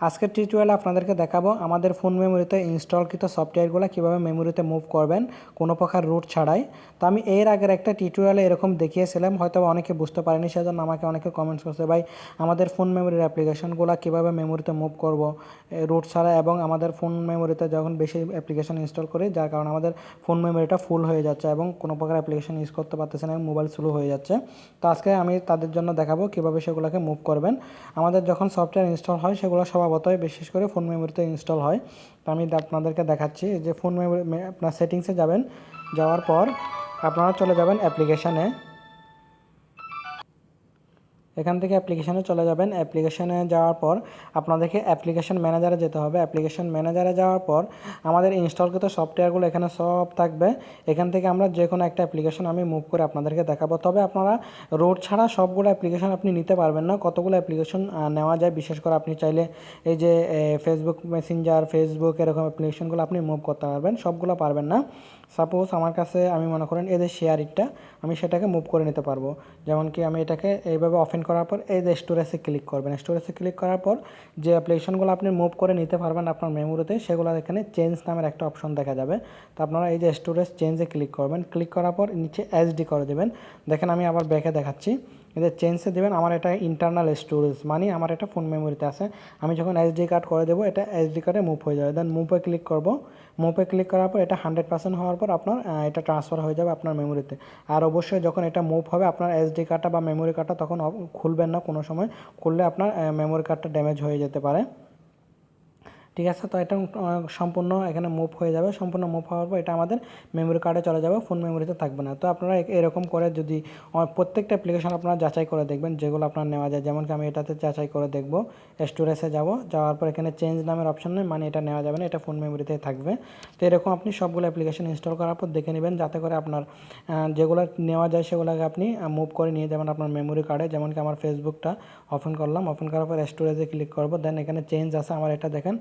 আজকের টিউটোরিয়ালে আপনাদেরকে দেখাবো আমাদের ফোন মেমোরিতে ইনস্টলকৃত সফটওয়্যারগুলো কীভাবে মেমোরিতে মুভ করবেন কোনো প্রকার রুট ছাড়াই। তো আমি এর আগের একটা টিউটোরিয়ালে এরকম দেখিয়েছিলাম হয়তো অনেকে বুঝতে পারেনি, সেজন্য আমাকে অনেকে কমেন্টস করছে, ভাই, আমাদের ফোন মেমোরির অ্যাপ্লিকেশনগুলো কীভাবে মেমোরিতে মুভ করব রুট ছাড়া? এবং আমাদের ফোন মেমোরিতে যখন বেশি অ্যাপ্লিকেশন ইনস্টল করি, যার কারণে আমাদের ফোন মেমোরিটা ফুল হয়ে যাচ্ছে এবং কোনো প্রকার অ্যাপ্লিকেশন ইউজ করতে পারতেছে না মোবাইল স্লো হয়ে যাচ্ছে। তো আজকে আমি তাদের জন্য দেখাবো কীভাবে সেগুলোকে মুভ করবেন। আমাদের যখন সফটওয়্যার ইনস্টল হয়, সেগুলো স্বভাবতই বিশেষ করে ফোন মেমোরিতে ইনস্টল হয়। তো আমি আপনাদেরকে দেখাচ্ছি যে ফোন মেমোরি আপনার সেটিংসে যাবেন, যাওয়ার পর আপনারা চলে যাবেন অ্যাপ্লিকেশানে। এখান থেকে অ্যাপ্লিকেশানে চলে যাবেন। অ্যাপ্লিকেশানে যাওয়ার পর আপনাদেরকে অ্যাপ্লিকেশন ম্যানেজারে যেতে হবে। অ্যাপ্লিকেশন ম্যানেজারে যাওয়ার পর আমাদের ইনস্টলকৃত সফটওয়্যারগুলো এখানে সব থাকবে। এখান থেকে আমরা যে কোনো একটা অ্যাপ্লিকেশন আমি মুভ করে আপনাদেরকে দেখাবো। তবে আপনারা রোড ছাড়া সবগুলো অ্যাপ্লিকেশন আপনি নিতে পারবেন না। কতগুলো অ্যাপ্লিকেশন নেওয়া যায়? বিশেষ করে আপনি চাইলে এই যে ফেসবুক মেসেঞ্জার ফেসবুক এরকম অ্যাপ্লিকেশনগুলো আপনি মুভ করতে পারবেন। সবগুলো পারবেন না। সাপোজ আমার কাছে, আমি মনে করেন, এদের শেয়ারিটটা আমি সেটাকে মুভ করে নিতে পারব। যেমন কি আমি এটাকে এইভাবে অফেন করার পর এই যে স্টোরেজে ক্লিক করবেন। স্টোরেজে ক্লিক করার পর যে অ্যাপ্লিকেশনগুলো আপনি মুভ করে নিতে পারবেন আপনার মেমোরিতে সেগুলো এখানে চেঞ্জ নামের একটা অপশন দেখা যাবে। তো আপনারা এই যে স্টোরেজ চেঞ্জে ক্লিক করবেন। ক্লিক করার পর নিচে এসডি করে দেবেন। দেখেন আমি আবার ব্যাকে দেখাচ্ছি। এদের চেঞ্জে দেবেন, আমার এটা ইন্টারনাল স্টোরেজ মানে আমার এটা ফোন মেমোরিতে আছে। আমি যখন এসডি কার্ড করে দেবো, এটা এসডি কার্ডে মুভ হয়ে যাবে। দেন মুভে ক্লিক করব। মুভে ক্লিক করার পর এটা হান্ড্রেড পার্সেন্ট হওয়ার পর আপনার এটা ট্রান্সফার হয়ে যাবে আপনার মেমোরিতে আর অবশ্যই যখন এটা মুভ হবে, আপনার এসডি কার্ডটা বা মেমোরি কার্ডটা তখন খুলবেন না কোনো সময়। খুললে আপনার মেমোরি কার্ডটা ড্যামেজ হয়ে যেতে পারে। ঠিক আছে? তো এটা সম্পূর্ণ এখানে মুভ হয়ে যাবে। সম্পূর্ণ মুভ হওয়ার পর এটা আমাদের মেমোরি কার্ডে চলে যাবে। ফোন মেমোরিতে থাকবে না। তো আপনারা এরকম করে যদি প্রত্যেকটা অ্যাপ্লিকেশন আপনারা যাচাই করে দেখবেন, যেগুলো আপনার নেওয়া যায়। যেমন কি আমি এটাতে যাচাই করে দেখব। স্টোরেজে যাব। যাওয়ার পর এখানে চেঞ্জ নামের অপশন নেই মানে এটা নেওয়া যাবে না, এটা ফোন মেমোরিতে থাকবে। তো এরকম আপনি সবগুলো অ্যাপ্লিকেশন ইনস্টল করার পর দেখে নেবেন, যাতে করে আপনার যেগুলো নেওয়া যায় সেগুলোকে আপনি মুভ করে নিয়ে যাবেন আপনার মেমোরি কার্ডে যেমন কি আমার ফেসবুকটা ওপেন করলাম। ওপেন করার পর স্টোরেজে ক্লিক করব। দেন এখানে চেঞ্জ আছে। আমার এটা দেখেন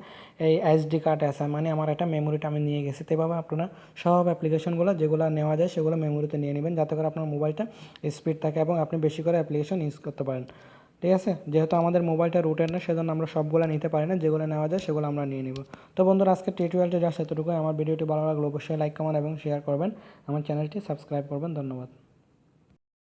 এই এসডি কার্ড আছে মানে আমার একটা মেমোরিটা আমি নিয়ে গেছি। তো এভাবে আপনারা সব অ্যাপ্লিকেশনগুলো যেগুলো নেওয়া যায় সেগুলো মেমোরিতে নিয়ে নেবেন যাতে করে আপনার মোবাইলটা স্পিড থাকে এবং আপনি বেশি করে অ্যাপ্লিকেশন ইউজ করতে পারেন। ঠিক আছে? যেহেতু আমাদের মোবাইলটা রুটের না, সেজন্য আমরা সবগুলো নিতে পারি না, যেগুলো নেওয়া যায় সেগুলো আমরা নিয়ে নিব। তো বন্ধুরা, আজকে টি টিউটোরিয়ালটা যা সেতটুকু আমার ভিডিওটি ভালো লাগল অবশ্যই লাইক কমেন্ট এবং শেয়ার করবেন। আমার চ্যানেলটি সাবস্ক্রাইব করবেন। ধন্যবাদ।